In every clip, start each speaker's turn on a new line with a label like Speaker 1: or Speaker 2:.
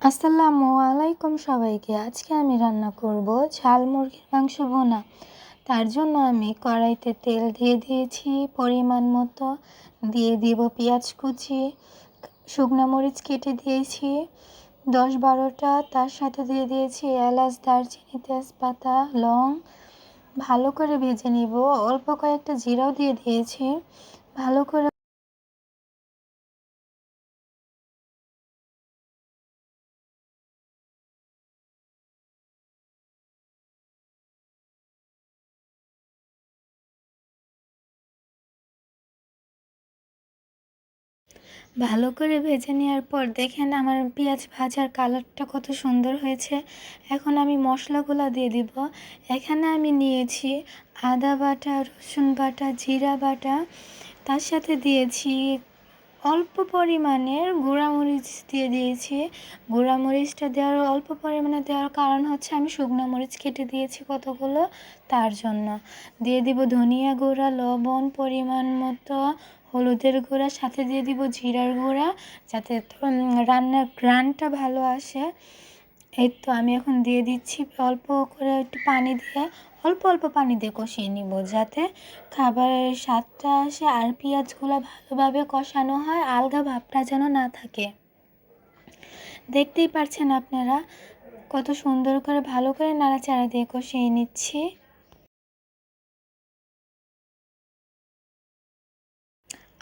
Speaker 1: আসসালামু আলাইকুম সবাইকে। আজকে আমি রান্না করব ঝাল মুরগির মাংস বোনা তার জন্য আমি কড়াইতে তেল দিয়ে দিয়েছি পরিমাণ মতো। দিয়ে দিব পেঁয়াজ কুচি, শুকনো মরিচ কেটে দিয়েছি, দশ বারোটা। তার সাথে দিয়ে দিয়েছি এলাচ, দারচিনি, তেজপাতা, লং। ভালো করে ভেজে নিব। অল্প কয়েকটা জিরাও দিয়ে দিয়েছি। ভালো করে ভালো করে ভেজে নেওয়ার পর দেখেন আমার পেঁয়াজ ভাজার কালারটা কত সুন্দর হয়েছে। এখন আমি মশলাগুলো দিয়ে দিব। এখানে আমি নিয়েছি আদা বাটা, রসুন বাটা, জিরা বাটা। তার সাথে দিয়েছি অল্প পরিমাণের গুঁড়ামরিচ দিয়ে দিয়েছি। গুঁড়ামরিচটা দেওয়ার অল্প পরিমাণে দেওয়ার কারণ হচ্ছে আমি শুকনো মরিচ কেটে দিয়েছি কতগুলো, তার জন্য। দিয়ে দিব ধনিয়া গুঁড়া, লবণ পরিমাণ মতো, হলুদের গুঁড়া, সাথে দিয়ে দিব জিরার গুঁড়া, যাতে রান্নার গ্রানটা ভালো আসে। এই তো আমি এখন দিয়ে দিচ্ছি অল্প করে একটু পানি দিয়ে, অল্প অল্প পানি দিয়ে কষিয়ে নিব যাতে খাবারের স্বাদটা আসে আর পেঁয়াজগুলো ভালোভাবে কষানো হয়, আলগা ভাবটা যেন না থাকে। দেখতেই পারছেন আপনারা কত সুন্দর করে ভালো করে নাড়াচাড়া দিয়ে কষিয়ে নিচ্ছি।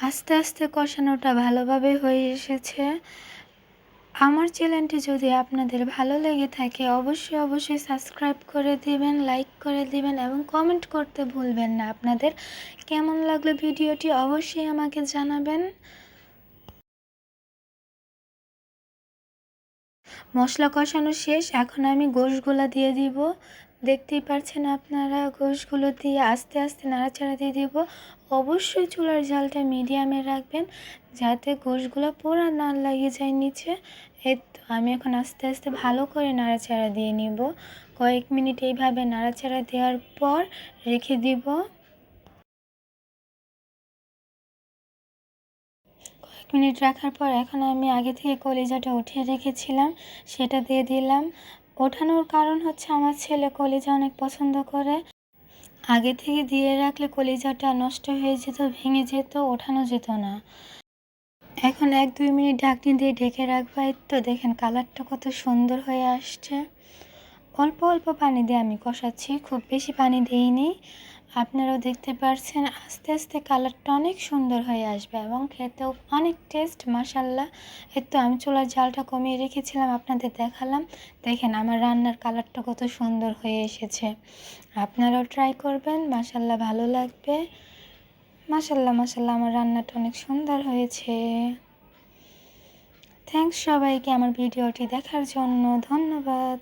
Speaker 1: আস্তে আস্তে কষানোটা ভালোভাবে হয়ে এসেছে। আমার চ্যানেলটি যদি আপনাদের ভালো লেগে থাকে, অবশ্যই অবশ্যই সাবস্ক্রাইব করে দিবেন লাইক করে দিবেন এবং কমেন্ট করতে ভুলবেন না। আপনাদের কেমন লাগল ভিডিওটি অবশ্যই আমাকে জানাবেন। মশলা কষানো শেষ, এখন আমি গোশগুলা দিয়ে দিব। দেখতেই পাচ্ছেন আপনারা গোশগুলো দিয়ে আস্তে আস্তে নাড়াচাড়া দিয়ে দিব। অবশ্যই চুলার জালটা মিডিয়ামে রাখবেন যাতে গোশগুলো পুরো না লাগিয়ে যায় নিচে। এই আমি এখন আস্তে আস্তে ভালো করে নাড়াচাড়া দিয়ে নিব। কয়েক মিনিট এইভাবে নাড়াচাড়া দেওয়ার পর রেখে দিব। কয়েক মিনিট রাখার পর এখন আমি আগে থেকে কলিজাটা উঠিয়ে রেখেছিলাম, সেটা দিয়ে দিলাম। ওঠানোর কারণ হচ্ছে আমার ছেলে কলিজা অনেক পছন্দ করে। আগে থেকে দিয়ে রাখলে কলিজাটা নষ্ট হয়ে যেত, ভেঙে যেত, ওঠানো যেত না। এখন এক দুই মিনিট ঢাকনি দিয়ে ঢেকে রাখবাই তো দেখেন কালারটা কত সুন্দর হয়ে আসছে। অল্প অল্প পানি দিয়ে আমি কষাচ্ছি, খুব বেশি পানি দিইনি। আপনারাও দেখতে পারছেন, আস্তে আস্তে কালারটা অনেক সুন্দর হয়ে আসবে এবং খেতেও অনেক টেস্ট মাসাল্লাহ এর তো আমি চুলার জালটা কমিয়ে রেখেছিলাম, আপনাদের দেখালাম। দেখেন আমার রান্নার কালারটা কত সুন্দর হয়ে এসেছে। আপনারাও ট্রাই করবেন মাসাল্লাহ ভালো লাগবে। মাসাল্লাহ মাসাল্লাহ আমার রান্নাটা অনেক সুন্দর হয়েছে। থ্যাংকস সবাইকে আমার ভিডিওটি দেখার জন্য, ধন্যবাদ।